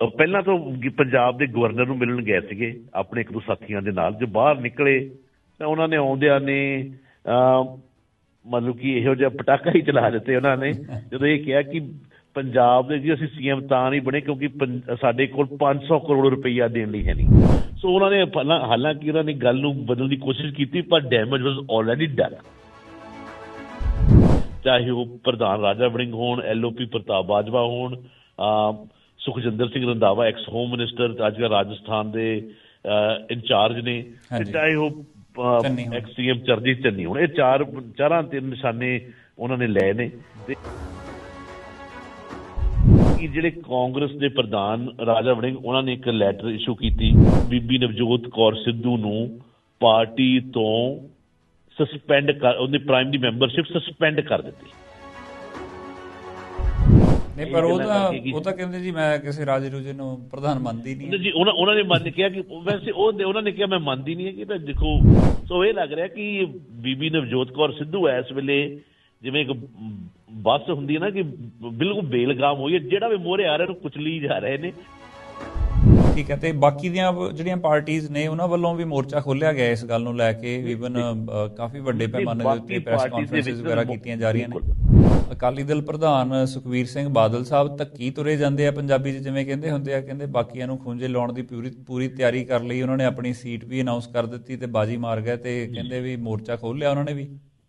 ਪਹਿਲਾਂ ਤੋਂ ਪੰਜਾਬ ਦੇ ਗਵਰਨਰ ਨੂੰ ਮਿਲਣ ਗਏ ਸੀਗੇ, ਆਪਣੇ ਇੱਕ ਦੋ ਸਾਥੀਆਂ ਦੇ ਨਾਲ, ਜੋ ਬਾਹਰ ਨਿਕਲੇ, ਤਾਂ ਉਹਨਾਂ ਨੇ ਆਉਂਦਿਆਂ ਨੇ ਮਤਲਬ ਕਿ ਇਹੋ ਜਿਹਾ ਪਟਾਕਾ ਹੀ ਚਲਾ ਦਿੱਤੇ ਉਹਨਾਂ ਨੇ, ਜਦੋਂ ਇਹ ਕਿਹਾ ਕਿ ਪੰਜਾਬ ਦੇ ਜੀ ਅਸੀਂ ਸੀਐਮ ਤਾਂ ਨਹੀਂ ਬਣੇ, ਕਿਉਂਕਿ ਸਾਡੇ ਕੋਲ 500 ਕਰੋੜ ਰੁਪਈਆ ਦੇਣ ਲਈ ਹੈ ਨਹੀਂ। ਸੋ ਉਹਨਾਂ ਨੇ ਹਾਲਾਂਕਿ ਉਹਨਾਂ ਨੇ ਗੱਲ ਨੂੰ ਬਦਲਣ ਦੀ ਕੋਸ਼ਿਸ਼ ਕੀਤੀ, ਪਰ ਡੈਮੇਜ ਵਾਸ ਆਲਰੇਡੀ ਡਨ ਚਾਹੇ ਉਹ ਪ੍ਰਧਾਨ ਰਾਜਾ ਵੜਿੰਗ ਹੋਣ ਐਲਓਪੀ ਪ੍ਰਤਾਪ ਬਾਜਵਾ ਹੋਣ Sukhjinder Singh Randhawa ex home minister ਅੱਜ ਕੱਲ੍ਹ ਰਾਜਸਥਾਨ ਦੇ ਇੰਚਾਰਜ ਨੇ। ਤੇ ਹੋਣ। ਐਕਸ ਸੀਐਮ ਚਰਜੀਤ ਚੰਨੀ ਹੁਣ। ਇਹ ਚਾਰ ਚਾਰਾਂ ਤੇ ਨਿਸ਼ਾਨੇ ਉਹਨਾਂ ਨੇ ਲਏ ਨੇ। ਤੇ ਕਿ ਜਿਹੜੇ ਕਾਂਗਰਸ ਦੇ ਪ੍ਰਧਾਨ ਰਾਜਾ ਵੜਿੰਗ ਉਹਨਾਂ ਨੇ ਇੱਕ ਲੈਟਰ ਇਸ਼ੂ ਕੀਤੀ। ਬੀਬੀ ਨਵਜੋਤ ਕੌਰ ਸਿੱਧੂ ਨੂੰ ਪਾਰਟੀ ਤੋਂ ਸਸਪੈਂਡ ਕਰ ਉਹਦੀ ਪ੍ਰਾਈਮ ਦੀ ਮੈਂਬਰਸ਼ਿਪ ਸਸਪੈਂਡ ਕਰ ਦਿੱਤੀ। ਨਹੀਂ ਪਰ ਉਹ ਤਾਂ ਉਹ ਤਾਂ ਕਹਿੰਦੇ ਜੀ ਮੈਂ ਕਿਸੇ ਰਾਜੇ ਰੂਜੇ ਨੂੰ ਪ੍ਰਧਾਨ ਮੰਨਦੀ ਨਹੀਂ ਜੀ ਉਹਨਾਂ ਉਹਨਾਂ ਨੇ ਮੰਨ ਕਿਹਾ ਕਿ ਉਹ ਵੈਸੇ ਉਹ ਉਹਨਾਂ ਨੇ ਕਿਹਾ ਮੈਂ ਮੰਨਦੀ ਨਹੀਂ ਹੈ ਕਿ ਤਾਂ ਦੇਖੋ ਸੋ ਇਹ ਲੱਗ ਰਿਹਾ ਕਿ ਬੀਬੀ ਨਵਜੋਤ ਕੌਰ ਸਿੱਧੂ ਇਸ ਵੇਲੇ ਜਿਵੇਂ ਇੱਕ ਬੱਸ ਹੁੰਦੀ ਹੈ ਨਾ ਕਿ ਬਿਲਕੁਲ ਬੇਲਗਾਮ ਹੋਈ ਹੈ ਜਿਹੜਾ ਵੀ ਮੋਹਰੇ ਆ ਰਿਹਾ ਉਹਨੂੰ ਕੁਚਲੀ ਜਾ ਰਹੇ ਨੇ। ਠੀਕ ਹੈ ਤੇ ਬਾਕੀ ਦੀਆਂ ਜਿਹੜੀਆਂ ਪਾਰਟੀਆਂ ਨੇ ਉਹਨਾਂ ਵੱਲੋਂ ਵੀ ਮੋਰਚਾ ਖੋਲਿਆ ਗਿਆ ਇਸ ਗੱਲ ਨੂੰ ਲੈ ਕੇ ਈਵਨ ਕਾਫੀ ਵੱਡੇ ਪੈਮਾਨੇ ਦੇ ਉੱਤੇ ਪ੍ਰੈਸ ਕਾਨਫਰੰਸਿਸ ਵਗੈਰਾ ਕੀਤੀਆਂ ਜਾ ਰਹੀਆਂ ਨੇ। ਅਕਾਲੀ ਦਲ ਪ੍ਰਧਾਨ ਸੁਖਵੀਰ ਸਿੰਘ ਬਾਦਲ ਸਾਹਿਬ ਧੱਕੀ ਤੁਰੇ ਜਾਂਦੇ ਆ ਪੰਜਾਬੀ 'ਚ ਜਿਵੇਂ ਕਹਿੰਦੇ ਹੁੰਦੇ ਆ ਕਹਿੰਦੇ ਬਾਕੀਆਂ ਨੂੰ ਖੁੰਝੇ ਲਾਉਣ ਦੀ ਪੂਰੀ ਪੂਰੀ ਤਿਆਰੀ ਕਰ ਲਈ ਉਹਨਾਂ ਨੇ ਆਪਣੀ ਸੀਟ ਵੀ ਅਨਾਉਂਸ ਕਰ ਦਿੱਤੀ ਤੇ ਬਾਜੀ ਮਾਰ ਗਏ ਤੇ ਕਹਿੰਦੇ ਵੀ ਮੋਰਚਾ ਖੋਲਿਆ ਉਹਨਾਂ ਨੇ ਵੀ।